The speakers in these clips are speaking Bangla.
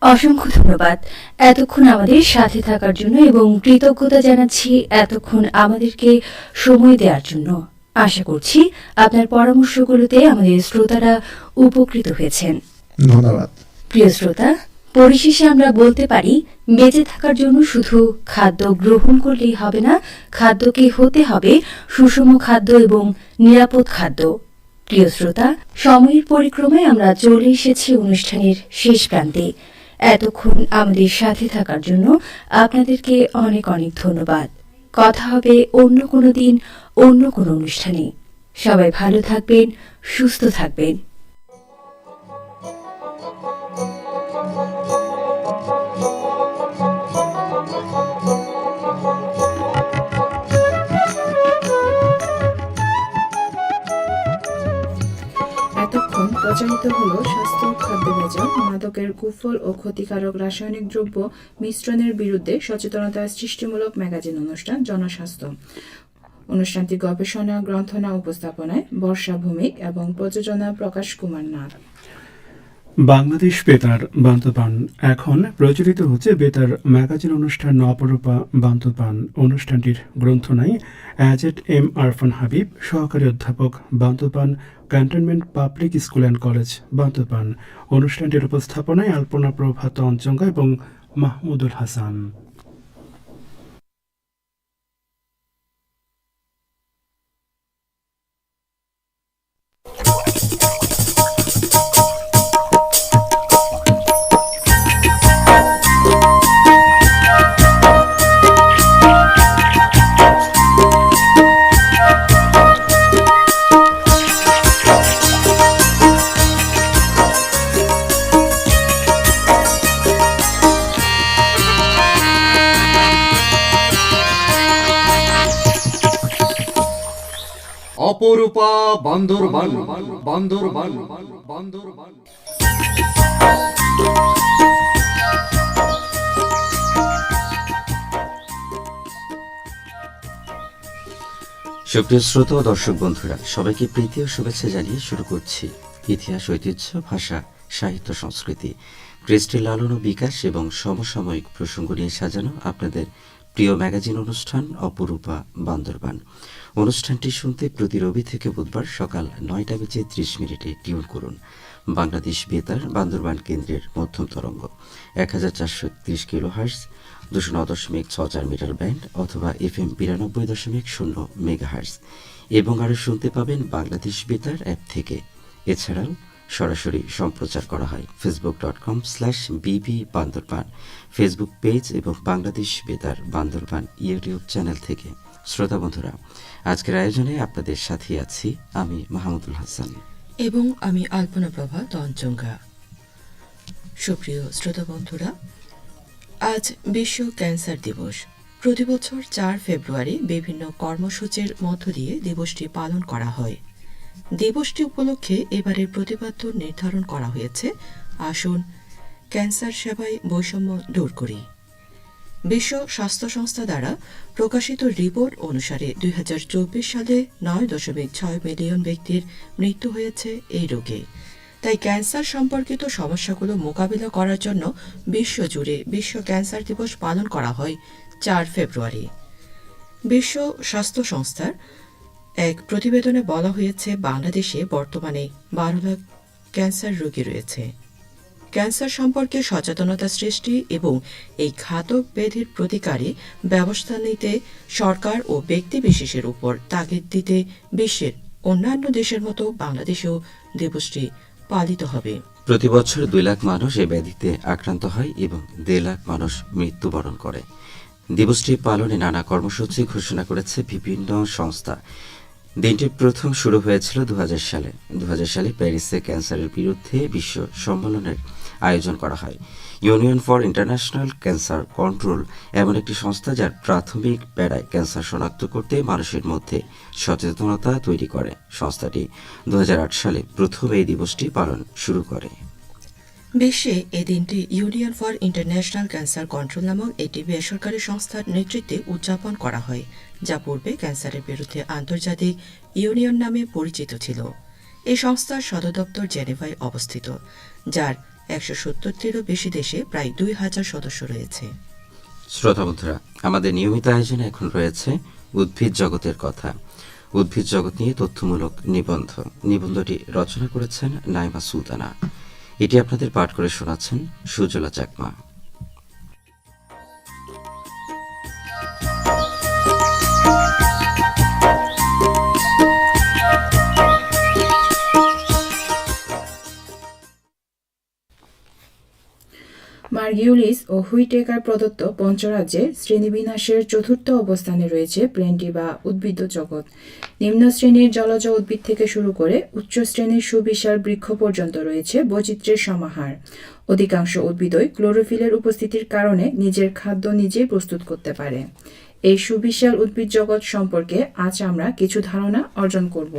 অসংখ্য ধন্যবাদ। এতক্ষণ আমাদের সাথে থাকার জন্য এবং কৃতজ্ঞতা জানাচ্ছি এতক্ষণ আমাদেরকে সময় দেওয়ার জন্য। আশা করছি আপনার পরামর্শগুলোতে আমাদের শ্রোতারা উপকৃত হয়েছেন। ধন্যবাদ। প্রিয় শ্রোতা পরিশেষে আমরা বলতে পারি, বেঁচে থাকার জন্য শুধু খাদ্য গ্রহণ করলেই হবে না, খাদ্যকে হতে হবে সুষম খাদ্য এবং নিরাপদ খাদ্য। প্রিয় শ্রোতা, সময়ের পরিক্রমায় আমরা চলে এসেছি অনুষ্ঠানের শেষ প্রান্তে। এতক্ষণ আমাদের সাথে থাকার জন্য আপনাদেরকে অনেক অনেক ধন্যবাদ। কথা হবে অন্য কোনো দিন, অন্য কোনো অনুষ্ঠানে। সবাই ভালো থাকবেন, সুস্থ থাকবেন। প্রচারিত হলো স্বাস্থ্য খাদ্য ভেজাল মাদকের কুফল ও ক্ষতিকারক রাসায়নিক দ্রব্য মিশ্রণের বিরুদ্ধে সচেতনতা সৃষ্টিমূলক ম্যাগাজিন অনুষ্ঠান জনস্বাস্থ্য। অনুষ্ঠানটি গবেষণা, গ্রন্থনা, উপস্থাপনায় বর্ষা ভূমিক এবং প্রযোজনা প্রকাশ কুমার নাথ। বাংলাদেশ বেতার বান্তবান এখন প্রচলিত হচ্ছে বেতার ম্যাগাজিন অনুষ্ঠান অপরূপা বান্তবান অনুষ্ঠানটির গ্রন্থ গ্রন্থনায় অ্যাজেট এম আরফান হাবিব, সহকারী অধ্যাপক Bandarban cantonment public school and college Bandarban অনুষ্ঠানটির উপস্থাপনায় আলপনা প্রভাত অঞ্চঙ্গা এবং মাহমুদুল হাসান। সুপ্রিয় শ্রোতা ও দর্শক বন্ধুরা, সবাইকে প্রীতি ও শুভেচ্ছা জানিয়ে শুরু করছি ইতিহাস, ঐতিহ্য, ভাষা, সাহিত্য, সংস্কৃতি। কৃষ্টি লালন ও বিকাশ এবং সমসাময়িক প্রসঙ্গ নিয়ে সাজানো আপনাদের প্রিয় ম্যাগাজিন অনুষ্ঠান অপরূপা বান্দরবান। অনুষ্ঠানটি শুনতে প্রতি রবি থেকে বুধবার সকাল নয়টা বেজে ত্রিশ মিনিটে টিউন করুন। বাংলাদেশ বেতার বান্দরবান কেন্দ্রের মধ্যম তরঙ্গ। এক হাজার চারশো একত্রিশ কিলো হার্স দুশো ন দশমিক ছ চার মিটার ব্যান্ড অথবা এফ এম বিরানব্বই দশমিক শূন্য মেগা হার্স এবং আরও শুনতে পাবেন বাংলাদেশ বেতার অ্যাপ থেকে। এছাড়াও সরাসরি সম্প্রচার করা হয়। Facebook dot com slash BB Bandarban Facebook page এবং বাংলাদেশ বেতার বান্দরবান ইউটিউব চ্যানেল থেকে। শ্রোতা বন্ধুরা, আজকের আয়োজনে আপনাদের সাথে আছি আমি মাহমুদুল হাসান। এবং আমি আলপনা প্রভা তঞ্চঙ্গা। সুপ্রিয় শ্রোতা বন্ধুরা, আজ বিশ্ব ক্যান্সার দিবস। প্রতিবছর চার ফেব্রুয়ারি বিভিন্ন কর্মসূচির মধ্য দিয়ে দিবসটি পালন করা হয়। দিবসটি উপলক্ষে এবারের প্রতিপাদ্য নির্ধারণ করা হয়েছে। আসুন ক্যান্সার সেবায় বৈষম্য দূর করি। বিশ্ব স্বাস্থ্য সংস্থা দ্বারা প্রকাশিত রিপোর্ট অনুসারে দুই সালে নয় দশমিক ছয় মিলিয়ন ব্যক্তির মৃত্যু হয়েছে এই রোগে। তাই ক্যান্সার সম্পর্কিত সমস্যাগুলো মোকাবিলা করার জন্য বিশ্বজুড়ে বিশ্ব ক্যান্সার দিবস পালন করা হয় চার ফেব্রুয়ারি। বিশ্ব স্বাস্থ্য সংস্থার এক প্রতিবেদনে বলা হয়েছে, বাংলাদেশে বর্তমানে বারো লাখ ক্যান্সার রোগী রয়েছে। ক্যান্সার সম্পর্কে সচেতনতা সৃষ্টি এবং এই ঘাতক ব্যাধির প্রতিকারে ব্যবস্থা নিতে সরকার ও ব্যক্তি বিশেষের উপর তাগিদ দিতে বিশ্বের অন্যান্য দেশের মতো বাংলাদেশেও দিবসটি পালিত হবে। প্রতি বছর দুই লাখ মানুষ এই ব্যাধিতে আক্রান্ত হয় এবং দেড় লাখ মানুষ মৃত্যুবরণ করে। দিবসটি পালনে নানা কর্মসূচি ঘোষণা করেছে বিভিন্ন সংস্থা। দিনটি প্রথম শুরু হয়েছিল দু হাজার সালে। দু হাজার সালে প্যারিসে ক্যান্সারের বিরুদ্ধে বিশ্ব সম্মেলনের আয়োজন করা হয়। Union for International Cancer Control এমন একটি সংস্থা যার প্রাথমিক বেড়ায় ক্যান্সার শনাক্ত করতে মানুষের মধ্যে সচেতনতা তৈরি করে। সংস্থাটি দু হাজার আট সালে প্রথম এই দিবসটি পালন শুরু করে। বিশ্বে এই দিনটি Union for International Cancer Control নামক একটি বেসরকারি সংস্থার নেতৃত্বে উদযাপন করা হয়, যা পূর্বে ক্যান্সারের বিরুদ্ধে আন্তর্জাতিক ইউনিয়ন নামে পরিচিত ছিল। এই সংস্থার সদর দপ্তর জেনেভায় অবস্থিত, যার একশো সত্তরটিরও বেশি দেশে প্রায় দুই হাজার সদস্য রয়েছে। শ্রোতা বন্ধুরা, আমাদের নিয়মিত আয়োজনে এখন রয়েছে উদ্ভিদ জগতের কথা। উদ্ভিদ জগৎ নিয়ে তথ্যমূলক নিবন্ধ। নিবন্ধটি রচনা করেছেন নাইমা সুলতানা। এটি আপনাদের পাঠ করে শোনাচ্ছেন সুজলা চাকমা। মার্গিউলিস ও হুইটেকার প্রদত্ত পঞ্চরাজ্যে শ্রেণীবিন্যাসের চতুর্থ অবস্থানে রয়েছে প্লেন্টি বা উদ্ভিদ জগৎ। নিম্ন শ্রেণির জলজ উদ্ভিদ থেকে শুরু করে উচ্চ শ্রেণির সুবিশাল বৃক্ষ পর্যন্ত রয়েছে বৈচিত্র্যের সমাহার। অধিকাংশ উদ্ভিদই ক্লোরোফিলের উপস্থিতির কারণে নিজের খাদ্য নিজেই প্রস্তুত করতে পারে। এই সুবিশাল উদ্ভিদ জগৎ সম্পর্কে আজ আমরা কিছু ধারণা অর্জন করব।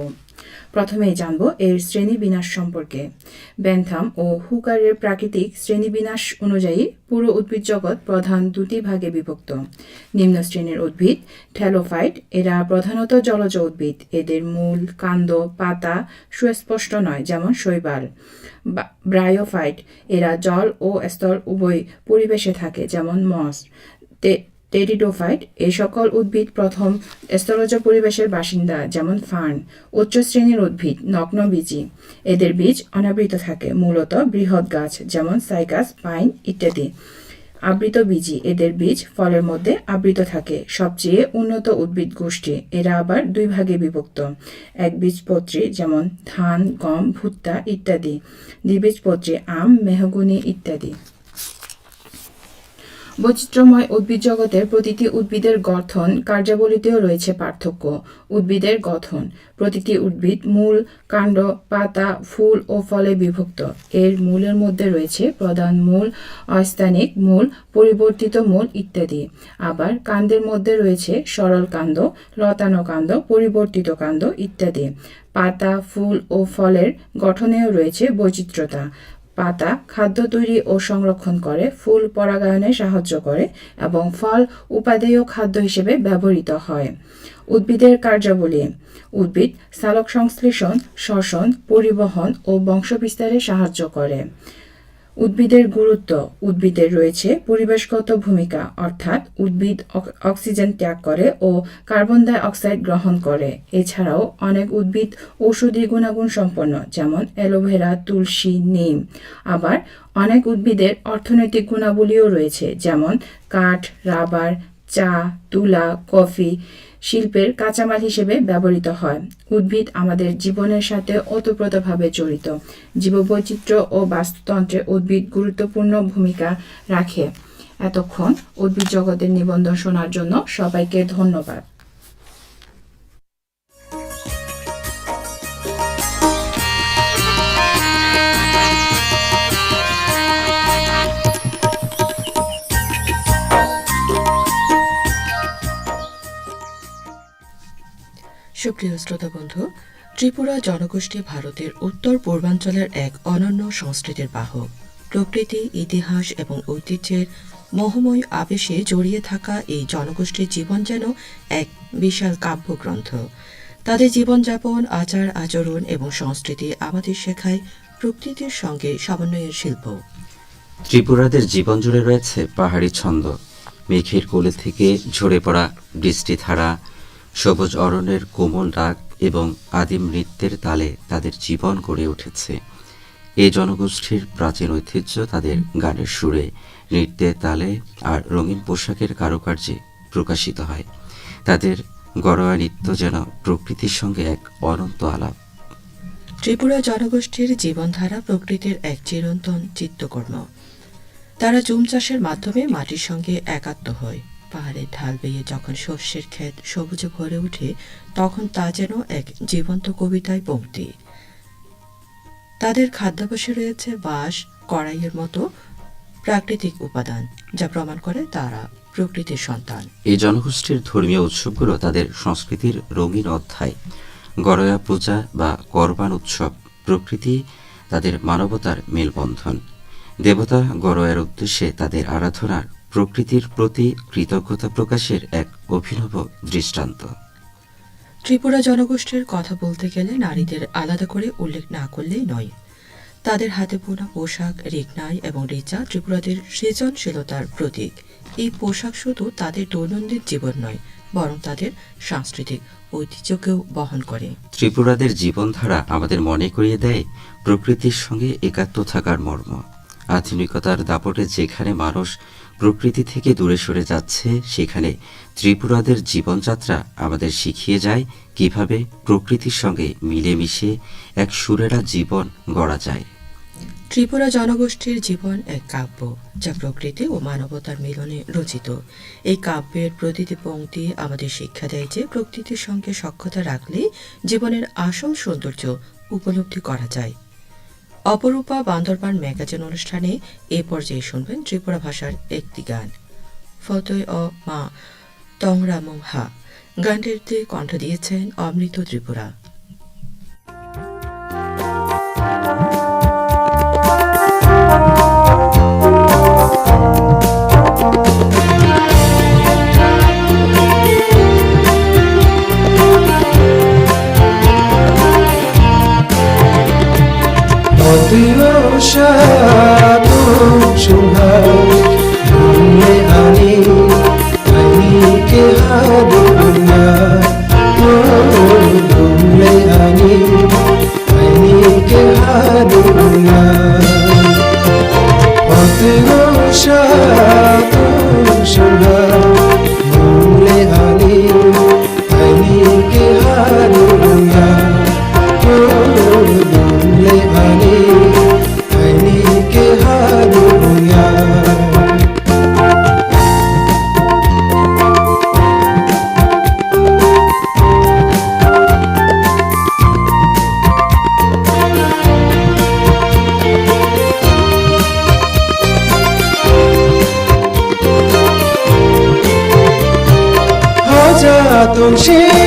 প্রথমেই জানব এর শ্রেণীবিন্যাস সম্পর্কে। ব্যান্থাম ও হুকারের প্রাকৃতিক শ্রেণীবিন্যাস অনুযায়ী পুরো উদ্ভিদ জগৎ প্রধান দুটি ভাগে বিভক্ত। নিম্ন শ্রেণির উদ্ভিদ ঠ্যালোফাইট এরা প্রধানত জলজ উদ্ভিদ। এদের মূল কাণ্ড পাতা সুস্পষ্ট নয়, যেমন শৈবাল। ব্রায়োফাইট, এরা জল ও স্থল উভয় পরিবেশে থাকে, যেমন মস টেরিডোফাইট এই সকল উদ্ভিদ প্রথম স্থলজ পরিবেশের বাসিন্দা, যেমন ফার্ন, উচ্চ শ্রেণির উদ্ভিদ নগ্নবীজী এদের বীজ অনাবৃত থাকে, মূলত বৃহৎ গাছ, যেমন সাইকাস, পাইন ইত্যাদি। আবৃত বীজী এদের বীজ ফলের মধ্যে আবৃত থাকে। সবচেয়ে উন্নত উদ্ভিদ গোষ্ঠী, এরা আবার দুই ভাগে বিভক্ত। এক বীজপত্রী, যেমন ধান, গম, ভুট্টা ইত্যাদি। দ্বিবীজপত্রী আম, মেহগুনি ইত্যাদি। বৈচিত্র্যময় উদ্ভিদ জগতের প্রতিটি উদ্ভিদের গঠন, কার্যাবলীতেও রয়েছে পার্থক্য। উদ্ভিদের গঠন, প্রতিটি উদ্ভিদ মূল, কাণ্ড, পাতা, ফুল ও ফলে বিভক্ত। এর মূলের মধ্যে রয়েছে প্রধান মূল, অস্থানিক মূল, পরিবর্তিত মূল ইত্যাদি। আবার কাণ্ডের মধ্যে রয়েছে সরল কাণ্ড, লতানো কাণ্ড, পরিবর্তিত কাণ্ড ইত্যাদি। পাতা, ফুল ও ফলের গঠনেও রয়েছে বৈচিত্র্যতা। পাতা খাদ্য তৈরি ও সংরক্ষণ করে, ফুল পরাগায়নে সাহায্য করে এবং ফল উপাদেয় খাদ্য হিসেবে ব্যবহৃত হয়। উদ্ভিদের কার্যাবলী, উদ্ভিদ সালক সংশ্লেষণ শ্বসন, পরিবহন ও বংশবিস্তারে সাহায্য করে। উদ্ভিদের গুরুত্ব উদ্ভিদের রয়েছে পরিবেশগত ভূমিকা, অর্থাৎ উদ্ভিদ অক- অক্সিজেন ত্যাগ করে ও কার্বন ডাই অক্সাইড গ্রহণ করে। এছাড়াও অনেক উদ্ভিদ ঔষধি গুণাগুণ সম্পন্ন, যেমন অ্যালোভেরা, তুলসী, নিম। আবার অনেক উদ্ভিদের অর্থনৈতিক গুণাবলীও রয়েছে, যেমন কাঠ, রাবার, চা, তুলা, কফি শিল্পের কাঁচামাল হিসেবে ব্যবহৃত হয়। উদ্ভিদ আমাদের জীবনের সাথে ওতপ্রোতভাবে জড়িত। জীববৈচিত্র্য ও বাস্তুতন্ত্রে উদ্ভিদ গুরুত্বপূর্ণ ভূমিকা রাখে। এতক্ষণ উদ্ভিদ জগতের নিবন্ধন শোনার জন্য সবাইকে ধন্যবাদ। সুপ্রিয় শ্রোতা বন্ধু, ত্রিপুরা জনগোষ্ঠী ভারতের উত্তর পূর্বাঞ্চলের এক অনন্য সংস্কৃতির বাহক। প্রকৃতি, ইতিহাস এবং ঐতিহ্যের মোহময় আবেশে জড়িয়ে থাকা এই জনগোষ্ঠীর জীবন যেন এক বিশাল কাব্যগ্রন্থ। তাদের জীবনযাপন, আচার, আচরণ এবং সংস্কৃতি আমাদের শেখায় প্রকৃতির সঙ্গে সমন্বয়ের শিল্প। ত্রিপুরাদের জীবন জুড়ে রয়েছে পাহাড়ি ছন্দ। মেঘের কোলে থেকে ঝরে পড়া বৃষ্টিধারা সবুজ অরণ্যের কোমল ডাক এবং আদিম নৃত্যের তালে তাদের জীবন গড়ে উঠেছে। এই জনগোষ্ঠীর প্রাচীন ঐতিহ্য তাদের গানের সুরে, নৃত্যের তালে আর রঙিন পোশাকের কারুকার্যে প্রকাশিত হয়। তাদের গড়োয়া নৃত্য যেন প্রকৃতির সঙ্গে এক অনন্ত আলাপ। ত্রিপুরা জনগোষ্ঠীর জীবনধারা প্রকৃতির এক চিরন্তন চিত্তকর্ম। তারা জুম চাষের মাধ্যমে মাটির সঙ্গে একাত্ম হয়। পাহাড়ের ঢাল বেয়ে যখন শস্যের ক্ষেত সবুজে ভরে ওঠে, তখন তা যেন এক জীবন্ত কবিতায় পংক্তি তাদের খাদ্যাভ্যাসে রয়েছে বাঁশ, কড়াইয়ের মতো প্রাকৃতিক উপাদান, যা প্রমাণ করে তারা প্রকৃতির সন্তান। এই জনগোষ্ঠীর ধর্মীয় উৎসবগুলো তাদের সংস্কৃতির রঙিন অধ্যায়। গরয়া পূজা বা করবান উৎসব প্রকৃতি, তাদের মানবতার মেলবন্ধন। দেবতা গরয়ের উদ্দেশ্যে তাদের আরাধনার প্রকৃতির প্রতি কৃতজ্ঞতা প্রকাশের এক অভিনব দৃষ্টান্ত। ত্রিপুরা জনগোষ্ঠীর কথা বলতে গেলে নারীদের আলাদা করে উল্লেখ না করলেই নয়। তাদের হাতে বোনা পোশাক রেগনাই এবং রেচা ত্রিপুরাদের সৃজনশীলতার প্রতীক। এই পোশাক শুধু তাদের দৈনন্দিন জীবন নয় বরং তাদের সাংস্কৃতিক ঐতিহ্যকেও বহন করে। ত্রিপুরাদের জীবনধারা আমাদের মনে করিয়ে দেয় প্রকৃতির সঙ্গে একাত্ম থাকার মর্ম। আধুনিকতার দাপটে যেখানে মানুষ প্রকৃতি থেকে দূরে সরে যাচ্ছে, সেখানে ত্রিপুরাদের জীবনযাত্রা আমাদের শিখিয়ে যায় কীভাবে প্রকৃতির সঙ্গে মিলেমিশে এক সুরেরা জীবন গড়া যায়। ত্রিপুরা জনগোষ্ঠীর জীবন এক কাব্য, যা প্রকৃতি ও মানবতার মিলনে রচিত। এই কাব্যের প্রতিটি পংক্তি আমাদের শিক্ষা দেয় যে প্রকৃতির সঙ্গে সক্ষতা রাখলে জীবনের আসল সৌন্দর্য উপলব্ধি করা যায়। অপরূপা বান্দরবান ম্যাগাজিন অনুষ্ঠানে এ পর্যায়ে শুনবেন ত্রিপুরা ভাষার একটি গান। ফতয় অ মা তংরামং হা গানটিতে কণ্ঠ দিয়েছেন অমৃত ত্রিপুরা। হাজাতন সে তা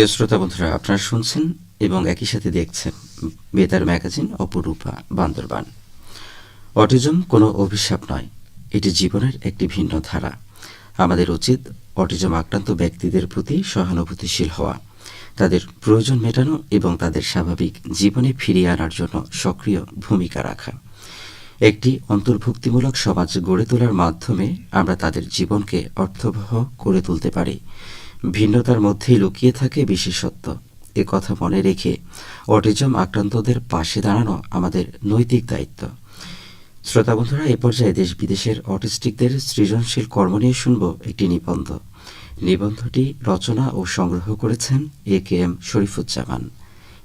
প্রিয় শ্রোতা বন্ধুরা, আপনারা শুনছেন এবং একই সাথে দেখছেন বেতার ম্যাগাজিন অপরূপা বান্দরবান। অটিজম কোনো অভিশাপ নয়, এটি জীবনের একটি ভিন্ন ধারা। আমাদের উচিত অটিজম আক্রান্ত ব্যক্তিদের প্রতি সহানুভূতিশীল হওয়া, তাদের প্রয়োজন মেটানো এবং তাদের স্বাভাবিক জীবনে ফিরিয়ে আনার জন্য সক্রিয় ভূমিকা রাখা। একটি অন্তর্ভুক্তিমূলক সমাজ গড়ে তোলার মাধ্যমে আমরা তাদের জীবনকে অর্থবহ করে তুলতে পারি। ভিন্নতার মধ্যেই লুকিয়ে থাকে বিশেষত্ব। এ কথা মনে রেখে অটিজম আক্রান্তদের পাশে দাঁড়ানো আমাদের নৈতিক দায়িত্ব। শ্রোতা বন্ধুরা, এ পর্যায়ে দেশ বিদেশের অটিস্টিকদের সৃজনশীল কর্ম নিয়ে শুনব একটি নিবন্ধ। নিবন্ধটি রচনা ও সংগ্রহ করেছেন এ কে এম শরীফুজ্জামান।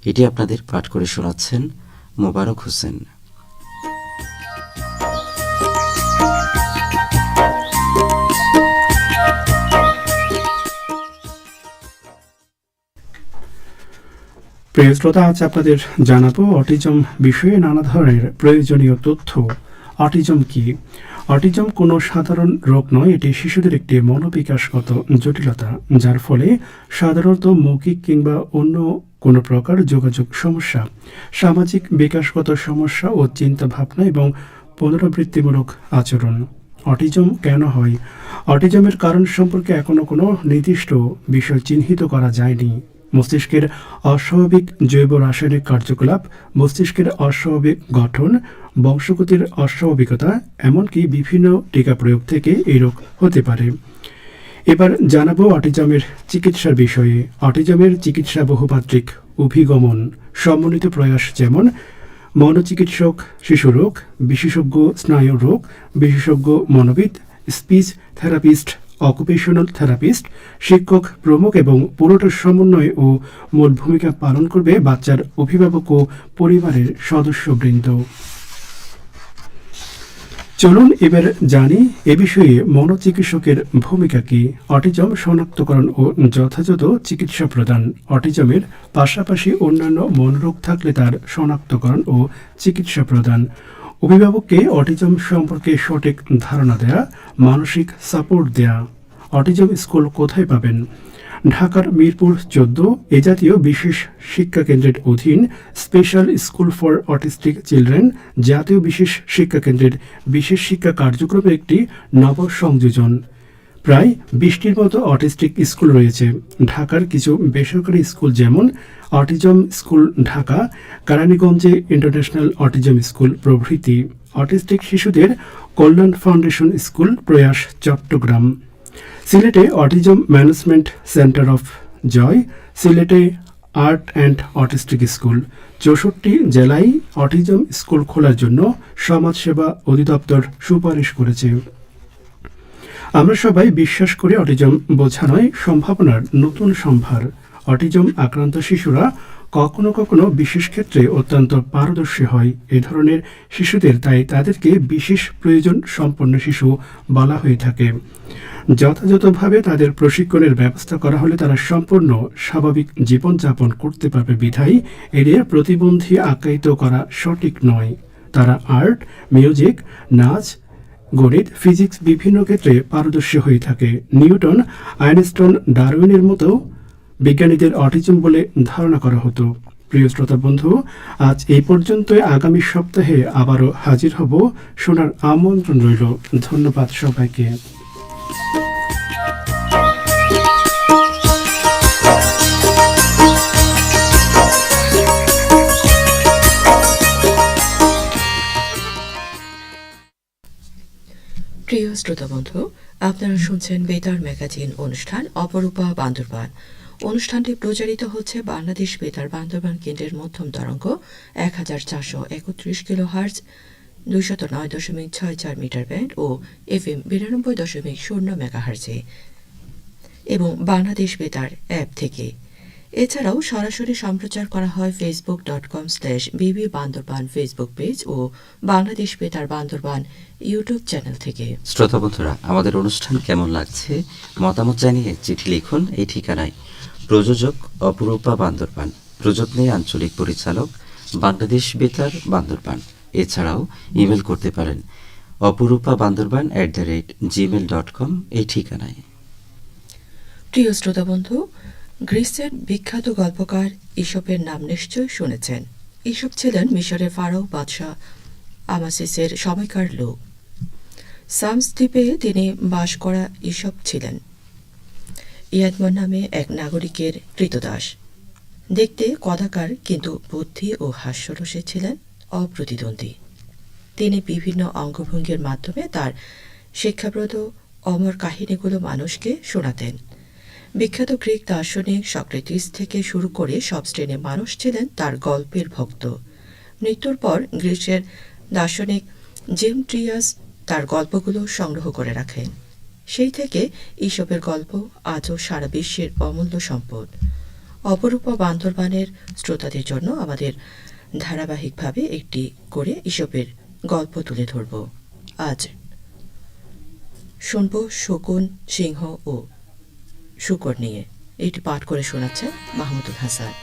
এটি আপনাদের পাঠ করে শোনাচ্ছেন মোবারক হোসেন। প্রিয় শ্রোতা, আজ আপনাদের জানাব অটিজম বিষয়ে নানা ধরনের প্রয়োজনীয় তথ্য। অটিজম কি? অটিজম কোনো সাধারণ রোগ নয়, এটি শিশুদের একটি মনোবিকাশগত জটিলতা, যার ফলে সাধারণত মৌখিক কিংবা অন্য কোনো প্রকার যোগাযোগ সমস্যা, সামাজিক বিকাশগত সমস্যা ও চিন্তা ভাবনা এবং পুনরাবৃত্তিমূলক আচরণ। অটিজম কেন হয়? অটিজমের কারণ সম্পর্কে এখনও কোনো নির্দিষ্ট বিষয় চিহ্নিত করা যায়নি। মস্তিষ্কের অস্বাভাবিক জৈব রাসায়নিক কার্যকলাপ, মস্তিষ্কের অস্বাভাবিক গঠন, বংশগতির অস্বাভাবিকতা, এমনকি বিভিন্ন টিকা প্রয়োগ থেকে এই রোগ হতে পারে। এবার জানাব অটিজমের চিকিৎসার বিষয়ে। অটিজমের চিকিৎসা বহুমাত্রিক অভিগমন। সমন্বিত প্রয়াস যেমন, মনোচিকিৎসক শিশুরোগ বিশেষজ্ঞ স্নায়ু রোগ, বিশেষজ্ঞ মনোবিদ, স্পিচ থেরাপিস্ট অকুপেশনাল থেরাপিস্ট শিক্ষক, প্রমুখ এবং পুরোটার সমন্বয় ও মূল ভূমিকা পালন করবে বাচ্চার অভিভাবক ও পরিবারের সদস্যবৃন্দ। চলুন এবার জানি এ বিষয়ে মনোচিকিৎসকের ভূমিকা কি। অটিজম শনাক্তকরণ ও যথাযথ চিকিৎসা প্রদান। অটিজমের পাশাপাশি অন্যান্য মনোরোগ থাকলে তার শনাক্তকরণ ও চিকিৎসা প্রদান। অভিভাবককে অটিজম সম্পর্কে সঠিক ধারণা দেয়া, মানসিক সাপোর্ট দেয়া। অটিজম স্কুল কোথায় পাবেন? ঢাকার মিরপুর চোদ্দ, এ জাতীয় বিশেষ শিক্ষা কেন্দ্রের অধীন special school for autistic children, জাতীয় বিশেষ শিক্ষা কেন্দ্রের বিশেষ শিক্ষা কার্যক্রমের একটি নব সংযোজন প্রায় বিশটির মতো অটিস্টিক স্কুল রয়েছে। ঢাকার কিছু বেসরকারি স্কুল যেমন অটিজম স্কুল ঢাকা, কারানীগঞ্জে ইন্টারন্যাশনাল অটিজম স্কুল প্রভৃতি। অটিস্টিক শিশুদের কল্যাণ ফাউন্ডেশন স্কুল প্রয়াস চট্টগ্রাম। সিলেটে autism management centre of Joy সিলেটে আর্ট অ্যান্ড অটিস্টিক স্কুল চৌষট্টি জেলায় অটিজম স্কুল খোলার জন্য সমাজসেবা অধিদপ্তর সুপারিশ করেছে। আমরা সবাই বিশ্বাস করি অটিজম বোঝা নয় সম্ভাবনার নতুন সম্ভার। অটিজম আক্রান্ত শিশুরা কখনো কখনো বিশেষ ক্ষেত্রে অত্যন্ত পারদর্শী হয় এ ধরনের শিশুদের, তাই তাদেরকে বিশেষ প্রয়োজন সম্পন্ন শিশু বলা হয়ে থাকে। যথাযথভাবে তাদের প্রশিক্ষণের ব্যবস্থা করা হলে তারা সম্পূর্ণ স্বাভাবিক জীবনযাপন করতে পারবে বিধায় এদের প্রতিবন্ধী আখ্যায়িত করা সঠিক নয়। তারা আর্ট, মিউজিক, নাচ, গণিত, ফিজিক্স বিভিন্ন ক্ষেত্রে পারদর্শী হয়ে থাকে। নিউটন আইনস্টন ডারউইনের মতো বিজ্ঞানীদের অটিজম বলে ধারণা করা হতো। প্রিয় শ্রোতা বন্ধু, আজ এই পর্যন্তই। আগামী সপ্তাহে আবারও হাজির হব। শোনার আমন্ত্রণ রইল। ধন্যবাদ সবাইকে। প্রিয় শ্রোতা বন্ধু, আপনারা শুনছেন বেতার ম্যাগাজিন অনুষ্ঠান অপরূপা বান্দরবান। অনুষ্ঠানটি প্রচারিত হচ্ছে বাংলাদেশ বেতার বান্দরবান কেন্দ্রের মধ্যম তরঙ্গ এক হাজার চারশো একত্রিশ কিলো হার্জ দুইশত নয় দশমিক ছয় চার মিটার ব্যান্ড ও এফ এম বিরানব্বই দশমিক শূন্য মেগা হার্জে এবং বাংলাদেশ বেতার অ্যাপ থেকে এছাড়াও সরাসরি সম্প্রচার করা হয় Facebook dot com slash BB Bandarban Facebook page ও বাংলাদেশ বেতার বান্দরবান ইউটিউব চ্যানেল থেকে। শ্রোতা বন্ধুরা আমাদের অনুষ্ঠান কেমন লাগছে? মতামত জানিয়ে চিঠি লিখুন এই ঠিকানায়। প্রযোজক অপরূপা বান্দরবান প্রযত্নে আঞ্চলিক পরিচালক বাংলাদেশ বেতার বান্দরবান। এছাড়াও ইমেল করতে পারেন Aparupa Bandarban at the rate Gmail dot com এই ঠিকানায়। প্রিয় শ্রোতা বন্ধু গ্রিসের বিখ্যাত গল্পকার ইসপের নাম নিশ্চয় শুনেছেন। ইসব ছিলেন মিশরের ফারাও বাদশাহ, আমাসিসের সময়কার লোক। সামস দ্বীপে তিনি বাস করা ইসব ছিলেন। ইয়াদমন নামে এক নাগরিকের কৃতদাস। দেখতে কদাকার কিন্তু বুদ্ধি ও হাস্যরসে ছিলেন, অপ্রতিদ্বন্দ্বী। তিনি বিভিন্ন অঙ্গভঙ্গির মাধ্যমে তার শিক্ষাপ্রদ অমর কাহিনীগুলো মানুষকে শোনাতেন। বিখ্যাত গ্রিক দার্শনিক সক্রেটিস থেকে শুরু করে সব শ্রেণির মানুষ ছিলেন তার গল্পের ভক্ত। মৃত্যুর পর গ্রিসের দার্শনিক জেম ট্রিয়াস তার গল্পগুলো সংগ্রহ করে রাখেন। সেই থেকে ঈশপের গল্প আজও সারা বিশ্বের অমূল্য সম্পদ। অপরূপা বান্দরবানের শ্রোতাদের জন্য আমাদের ধারাবাহিকভাবে একটি করে ঈশপের গল্প তুলে ধরব। আজ শুনব শকুন, সিংহ ও শুকর নিয়ে। এটি পাঠ করে শোনাচ্ছে মাহমুদুল হাসান।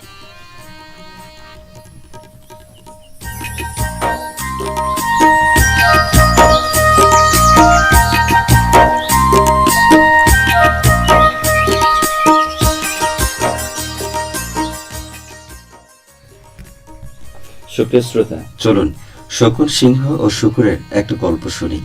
সুপ্রিয় শ্রোতা, চলুন শকুন সিংহ ও শুকুরের একটা গল্প শুনি।